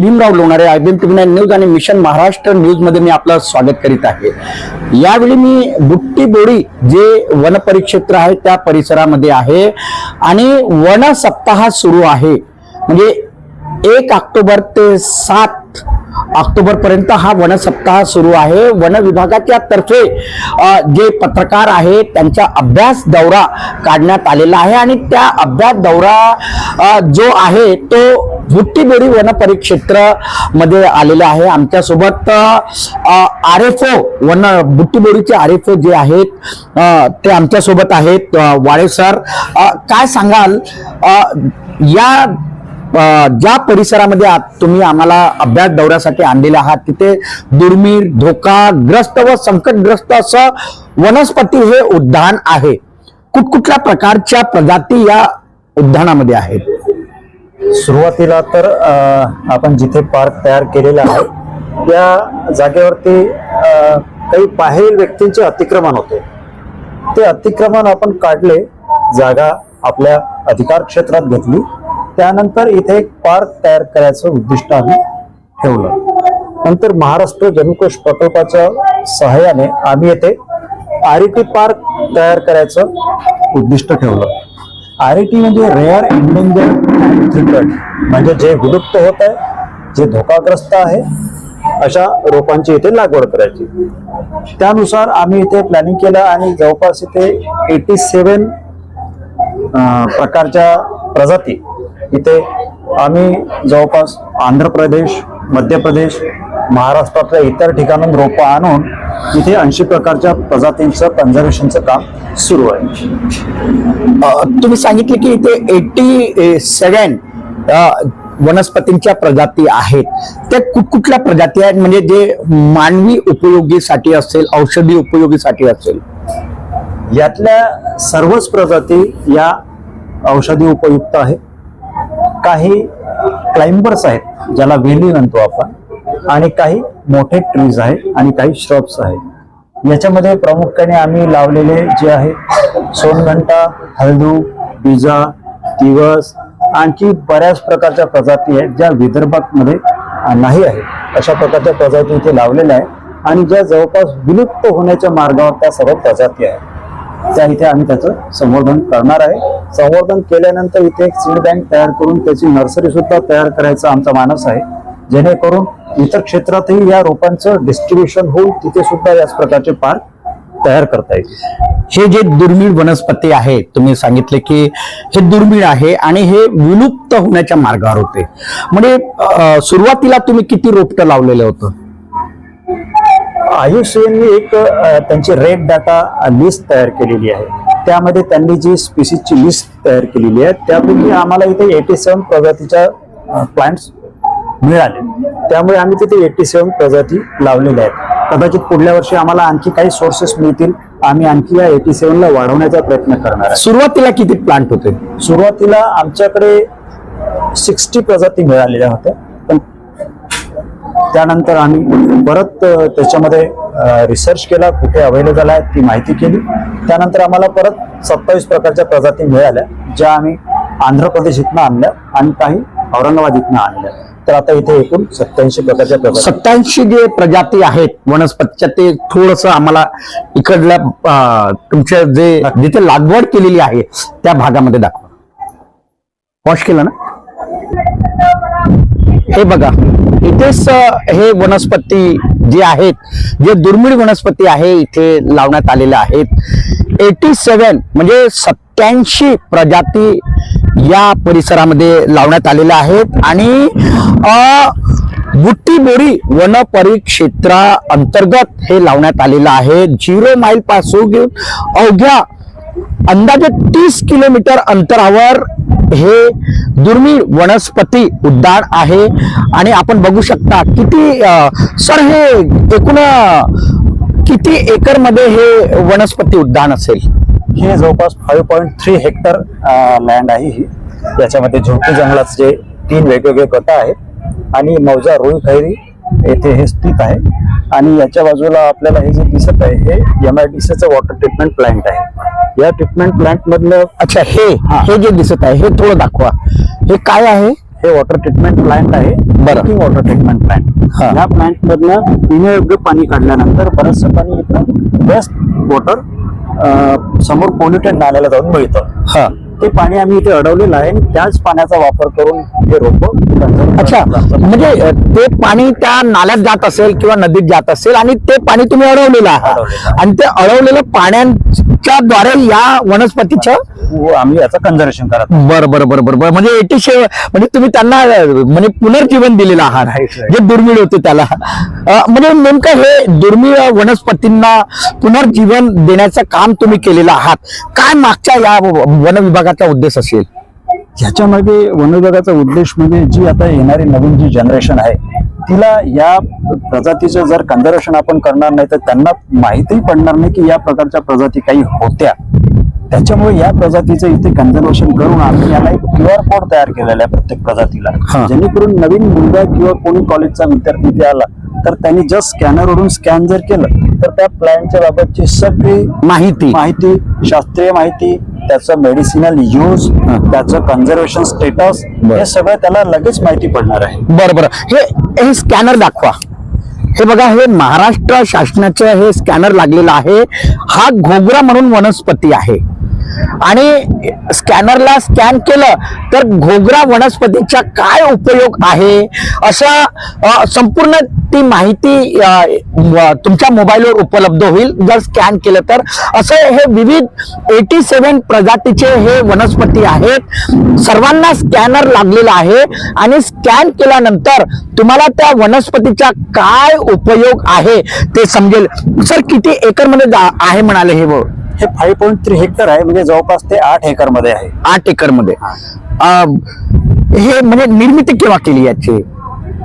Bhimrao Lonare I B M news आणि mission Maharashtra न्यूजमध्ये मी आपलं स्वागत करीत आहे. यावेळी मी बुट्टी बोडी जे वन परिक्षेत्र आहे त्या परिसरामध्ये आहे आणि वन सप्ताह सुरू आहे. म्हणजे एक ऑक्टोबर ते सात ऑक्टोबर पर्यंत हा वन सप्ताह सुरू आहे. वन विभागाच्या तर्फे जे पत्रकार आहेत त्यांचा अभ्यास दौरा काढण्यात आलेला आहे आणि त्या अभ्यास दौरा जो आहे तो भुट्टीबोरी वन परिक्षेत्रमध्ये आलेला आहे. आमच्यासोबत आर एफ ओ वन भुट्टीबोरीचे आर एफ ओ जे आहेत ते आमच्यासोबत आहेत वाळे सर. काय सांगाल? या ज्या परिसरामध्ये आत तुम्ही आम्हाला अभ्यास दौऱ्यासाठी आणलेले आहात तिथे दुर्मिळ धोकाग्रस्त व संकटग्रस्त असं वनस्पती हे उद्यान आहे. कुठकुठल्या प्रकारच्या प्रजाती या उद्यानामध्ये आहेत. सुरुवातीला तर आपण जिथे पार्क तयार केलेला आहे त्या जागेवरती काही बाहेरील व्यक्तींचे अतिक्रमण होते. ते अतिक्रमण आपण काढले जागा आपल्या अधिकार क्षेत्रात घेतली. त्यानंतर इथे एक पार्क तयार करायचं उद्दिष्ट आम्ही ठेवलं. नंतर महाराष्ट्र जलकोष प्रकल्पाच्या सहाय्याने आम्ही येथे आरिटी पार्क तयार करायचं उद्दिष्ट ठेवलं. आरईटी म्हणजे रेअर इंडेंजर थ्रिकट म्हणजे जे विलुप्त होत आहे जे धोकाग्रस्त आहे अशा रोपांची इथे लागवड करायची. त्यानुसार आम्ही इथे प्लॅनिंग केलं आणि जवळपास इथे एटी सेवन प्रकारच्या प्रजाती इथे आम्ही जवळपास आंध्र प्रदेश मध्य प्रदेश महाराष्ट्रातल्या इतर ठिकाणून रोपं आणून इथे ऐंशी प्रकारच्या प्रजातींचं कन्झर्वेशनचं काम सुरू आहे. तुम्ही सांगितले की इथे एटी सेवन वनस्पतींच्या प्रजाती आहेत. त्या कुठकुठल्या प्रजाती आहेत? म्हणजे जे मानवी उपयोगीसाठी असेल औषधी उपयोगीसाठी असेल. यातल्या सर्वच प्रजाती या औषधी उपयुक्त आहेत काही क्लाइंबर्स आहेत ज्याला वेली म्हणतो आपण आणि काही मोठे ट्रीज आहेत आणि काही श्रब्स आहेत याच्यामध्ये प्रामुख्याने आम्ही लावलेले जे आहे सोनघंटा हळदू बिजा दिवस आणखी बऱ्याच प्रकारच्या प्रजाती आहेत ज्या विदर्भामध्ये नाही आहेत. अशा प्रकारच्या प्रजाती इथे लावलेल्या आहेत. आणि ज्या जवळपास विलुप्त होण्याच्या मार्गावर त्या सर्व प्रजाती आहेत. त्या इथे आम्ही त्याचं संवर्धन करणार आहे. संवर्धन केल्यानंतर इथे एक सीड बँक तयार करून त्याची नर्सरी सुद्धा तयार करायचा आमचा मानस आहे. जेणेकरून इतर क्षेत्रातही या रोपांचं डिस्ट्रीब्युशन होऊन तिथे सुद्धा याच प्रकारचे पार्क तयार करता येईल हे जे दुर्मिळ वनस्पती आहे तुम्ही सांगितले की हे दुर्मिळ आहे आणि हे विलुप्त होण्याच्या मार्गावर होते. म्हणजे सुरुवातीला तुम्ही किती रोपटं लावलेलं होतं? आयुष यांनी एक त्यांची रेड डाटा लिस्ट तयार केलेली आहे. त्यामध्ये त्यांनी जी स्पीसीजची लिस्ट तयार केलेली आहे त्यापैकी आम्हाला इथे एटी सेवन प्रजातीच्या प्लांट्स मिळाले. त्यामुळे आम्ही तिथे एटी सेवन प्रजाती लावलेल्या आहेत. कदाचित पुढल्या वर्षी आम्हाला आणखी काही सोर्सेस मिळतील. आम्ही आणखी या एटी सेव्हनला वाढवण्याचा प्रयत्न करणार सुरुवातीला किती प्लांट होते? सुरुवातीला आमच्याकडे सिक्स्टी प्रजाती मिळालेल्या होत्या. त्यानंतर आम्ही परत त्याच्यामध्ये रिसर्च केला कुठे अवेलेबल आहे ती माहिती केली. त्यानंतर आम्हाला परत सत्तावीस प्रकारच्या प्रजाती मिळाल्या ज्या आम्ही आंध्र प्रदेश इथनं आणल्या आणि काही औरंगाबाद इथनं आणल्या. तर आता इथे एकूण सत्याऐंशी प्रकारच्या प्रजाती. सत्याऐंशी जे प्रजाती आहेत वनस्पतीच्या ते थोडस आम्हाला इकडल्या तुमच्या जे जिथे लागवड केलेली आहे त्या भागामध्ये दाखवा. वॉश केलं ना? हे बघा. इथेच हे वनस्पती जे आहेत जे दुर्मिळ वनस्पती आहे इथे लावण्यात आलेल्या आहेत. एटी सेवन म्हणजे सत्याऐंशी प्रजाती या परिसरामध्ये लावण्यात आलेल्या आहेत आणि बुट्टीबोरी वन परिक्षेत्रा अंतर्गत हे लावण्यात आलेलं आहे. झिरो माईल पासून घेऊन अवघ्या अंदाजे तीस किलोमीटर अंतरावर हे दुर्मिळ वनस्पती उद्यान आहे. आणि आपण बघू शकता किती सर हे एकूण किती एकरमध्ये हे वनस्पती उद्यान असेल? हे जवळपास five point three hectare land आहे ही. याच्यामध्ये झोपी जंगलाचे तीन वेगवेगळे गट आहेत. आणि मौजा रुई खैरी येथे हे स्थित आहे. आणि याच्या बाजूला आपल्याला हे जे दिसत आहे हे एम आय डी सीचं वॉटर ट्रीटमेंट प्लांट आहे. या ट्रीटमेंट प्लांट मधलं अच्छा हे हा. हे जे दिसत आहे हे थोडं दाखवा हे काय आहे हे वॉटर ट्रीटमेंट प्लांट आहे बरं. वॉटर ट्रीटमेंट प्लांट हा. या प्लांट मधनं पिण्यायोग्य पाणी काढल्यानंतर बरंचसं पाणी इथं बेस्ट वॉटर समोर पोल्युटेड नाल्याला जाऊन मिळतं हा ते पाणी आम्ही इथे अडवलेलं आहे आणि त्याच पाण्याचा वापर करून हे रोप अच्छा म्हणजे ते पाणी त्या नाल्यात जात असेल किंवा नदीत जात असेल आणि ते पाणी तुम्ही अडवलेलं आहात. आणि ते अडवलेलं पाण्याच्या द्वारे या वनस्पतीचं आम्ही याचं कन्झर्वेशन करत. बरं बरं बरं बरं बरं म्हणजे एटी शे म्हणजे तुम्ही त्यांना म्हणजे पुनर्जीवन दिलेलं आहात right. जे दुर्मिळ होते त्याला म्हणजे नेमकं हे दुर्मिळ वनस्पतींना पुनर्जीवन देण्याचं काम तुम्ही केलेलं आहात काय मागच्या या वन विभागाचा उद्देश असेल. ह्याच्या मागे वन विभागाचा उद्देश म्हणजे जी आता येणारी नवीन जी जनरेशन आहे तिला या प्रजातीचं जर कन्झर्वेशन आपण करणार नाही तर त्यांना माहितीही पडणार नाही की या प्रकारच्या प्रजाती काही होत्या. त्याच्यामुळे या प्रजातीचं इथे कन्झर्वेशन करून आम्ही याला एक क्यू आर कोड तयार केलेला आहे प्रत्येक प्रजातीला. जेणेकरून नवीन मुलगा किंवा कोणी कॉलेजचा विद्यार्थी इथे आला तर त्यांनी जस्ट स्कॅनरवरून स्कॅन जर केलं तर त्या प्लॅनच्या बाबतची सगळी माहिती. माहिती शास्त्रीय माहिती त्याचं मेडिसिनल यूज. त्याचं कन्झर्वेशन स्टेटस. हे सगळं त्याला लगेच माहिती पडणार आहे. बरं बरं. हे हे स्कॅनर दाखवा. हे बघा हे महाराष्ट्र शासनाचं हे स्कॅनर लागलेलं आहे. हा घोगरा म्हणून वनस्पती आहे. आणि स्कॅनरला स्कॅन केलं तर घोगरा वनस्पतीचा काय उपयोग आहे? अशा संपूर्ण ती माहिती तुमच्या मोबाईलवर उपलब्ध होईल. जर स्कॅन केलं तर. असं हे विविध एटी सेव्हन प्रजातीचे हे वनस्पती आहेत. सर्वांना स्कॅनर लागलेला आहे. आणि स्कॅन केल्यानंतर तुम्हाला त्या वनस्पतीचा काय उपयोग आहे ते समजेल. सर किती एकरमध्ये आहे म्हणाले हे हे फाईव्ह पॉईंट थ्री हेक्टर आहे म्हणजे जवळपास ते आठ एकरमध्ये आहे. आठ एकरमध्ये. हे. म्हणजे निर्मिती केव्हा केली याची?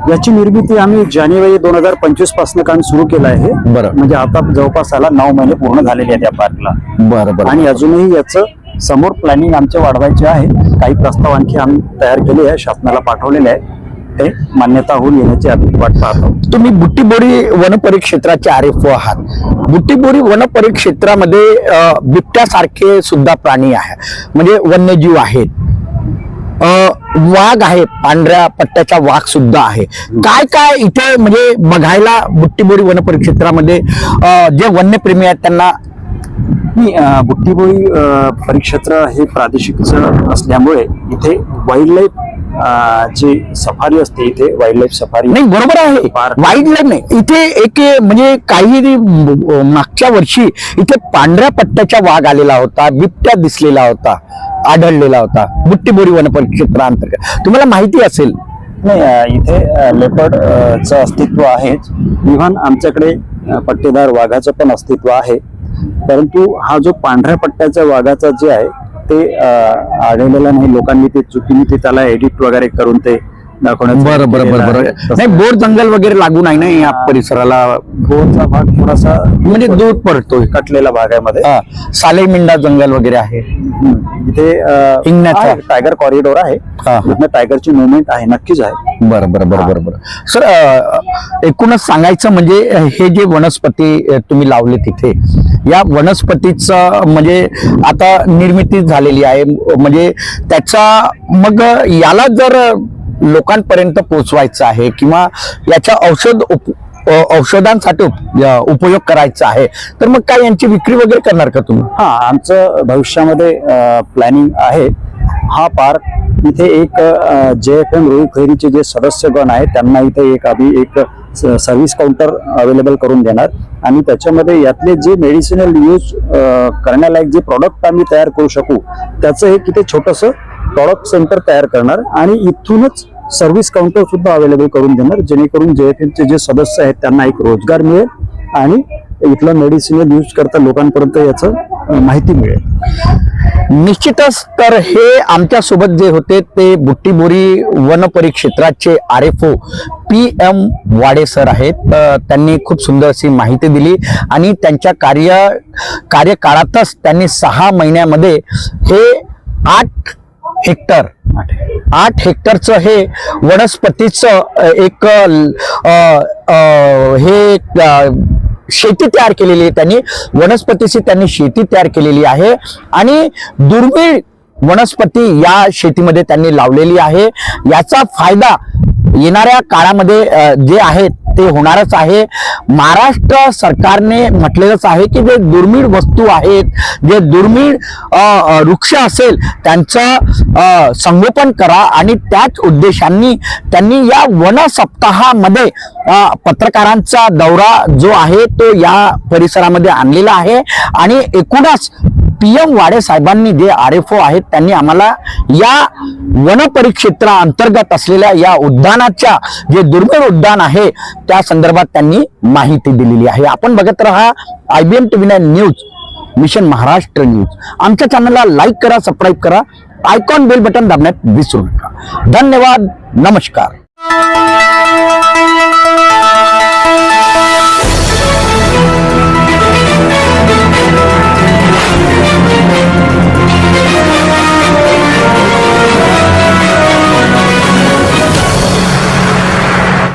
याची निर्मिती आम्ही जानेवारी दोन हजार पंचवीसपासून काम सुरू केलं आहे. बरं. म्हणजे आता जवळपास त्याला नऊ महिने पूर्ण झालेले आहेत या पार्कला बरं बरं. आणि अजूनही याचं समोर प्लॅनिंग आमचे वाढवायचे आहे. काही प्रस्ताव आणखी आम्ही तयार केले आहे शासनाला पाठवलेले आहे. ते मान्यता होऊन येण्याची आम्ही वाट पाहत. तुम्ही बुट्टीबोरी वन परिक्षेत्राचे आरेफो आहात. बुट्टीबोरी वन परिक्षेत्रामध्ये अ, बिबट्यासारखे सुद्धा प्राणी आहे म्हणजे वन्यजीव आहेत. वाघ आहे पांढऱ्या पट्ट्याचा वाघ सुद्धा आहे काय काय इथे म्हणजे बघायला बुट्टीबोरी वन परिक्षेत्रामध्ये अ, जे वन्यप्रेमी आहेत त्यांना? अं, परिक्षेत्र हे प्रादेशिकचं असल्यामुळे इथे वाईल्ड लाईफ जी सफारी असते इथे वाईल्ड लाईफ सफारी. नाही बरोबर आहे. वाईल्ड लाईफ नाही. इथे एक म्हणजे काही मागच्या वर्षी इथे पांढऱ्या पट्ट्याचा वाघ आलेला होता बिबट्या दिसलेला होता आढळलेला होता. बुट्टीबोरी वन परिक्षेत्रांतर्गत तुम्हाला माहिती असेल? नाही इथे लेपर्ड चं अस्तित्व आहेच इव्हन आमच्याकडे पट्टेदार वाघाचं पण अस्तित्व आहे. परंतु हा जो पांढऱ्या पट्ट्याच्या वाघाचा जे आहे ते आढळलेलं नाही. लोकांनी ते चुकीने ते त्याला एडिट वगैरे करून ते दाखवण्याचं बरं बरं बरं बरं. नाही बोर जंगल वगैरे लागू नाही ना या परिसराला? बोरचा भाग थोडासा म्हणजे दूर पडतोय. कटलेला भाग आहे मध्ये हा, सालेमिंडा जंगल वगैरे आहे. इथे हिंगण्याचा. टायगर कॉरिडॉर आहे. टायगरची मुवमेंट आहे नक्कीच आहे. बरं बरं बरं बरं बरं. सर एकूणच सांगायचं म्हणजे हे जे वनस्पती तुम्ही लावले तिथे या वनस्पतीचं म्हणजे आता निर्मिती झालेली आहे. म्हणजे त्याचा मग याला जर लोकांपर्यंत पोचवायचं आहे किंवा याच्या औषध उप औषधांसाठी उप- उपयोग करायचा आहे. तर मग काय यांची विक्री वगैरे करणार का तुम्ही? हा आमचं भविष्यामध्ये प्लॅनिंग आहे. हा पार्क इथे एक जे एफ एम रोहित खैरीचे जे सदस्यगण आहेत त्यांना इथे एक आम्ही एक सर्व्हिस काउंटर अवेलेबल करून देणार. आणि त्याच्यामध्ये यातले जे मेडिसिनल यूज करण्यालायक जे प्रॉडक्ट आम्ही तयार करू शकू त्याचं एक इथे छोटंसं प्रॉडक्ट सेंटर तयार करणार. आणि इथूनच सर्व्हिस काउंटर सुद्धा अवेलेबल करून देणार जेणेकरून जे एफ एमचे जे सदस्य आहेत त्यांना एक रोजगार मिळेल आणि इथलं मेडिसिनल यूज करता लोकांपर्यंत याचं माहिती मिळेल. निश्चितच तर हे आमच्यासोबत जे होते ते बुट्टीबोरी वन परिक्षेत्राचे R F O P M Wade sir आहेत. त्यांनी खूप सुंदर अशी माहिती दिली आणि त्यांच्या कार्य कार्यकाळातच त्यांनी सहा महिन्यामध्ये हे आठ हेक्टर. आठ हेक्टरचं हे वनस्पतीचं एक अ, हे शेती तयार केलेली आहे त्यांनी. वनस्पतीची त्यांनी शेती तयार केलेली आहे. आणि दुर्मिळ वनस्पती या शेतीमध्ये त्यांनी लावलेली आहे. याचा फायदा येणाऱ्या काळामध्ये जे आहेत ते होणारच आहे. महाराष्ट्र सरकारने म्हटलेलंच आहे की जे दुर्मिळ वस्तू आहेत जे दुर्मिळ वृक्ष असेल त्यांचं संगोपन करा आणि त्याच उद्देशांनी त्यांनी या वन सप्ताहामध्ये पत्रकारांचा दौरा जो आहे तो या परिसरामध्ये आणलेला आहे. आणि एकूणच पी एम वाडे साहेबांनी जे आर एफ ओ आहेत त्यांनी आम्हाला या वन परिक्षेत्रा अंतर्गत असलेल्या या उद्यानाच्या जे दुर्मिळ उद्यान आहे त्या संदर्भात त्यांनी माहिती दिलेली आहे. आपण बघत राहा I B M T V news mission Maharashtra news. आमच्या चॅनलला लाईक करा सबस्क्राईब करा आयकॉन बेल बटन दाबण्यात विसरू नका. धन्यवाद नमस्कार.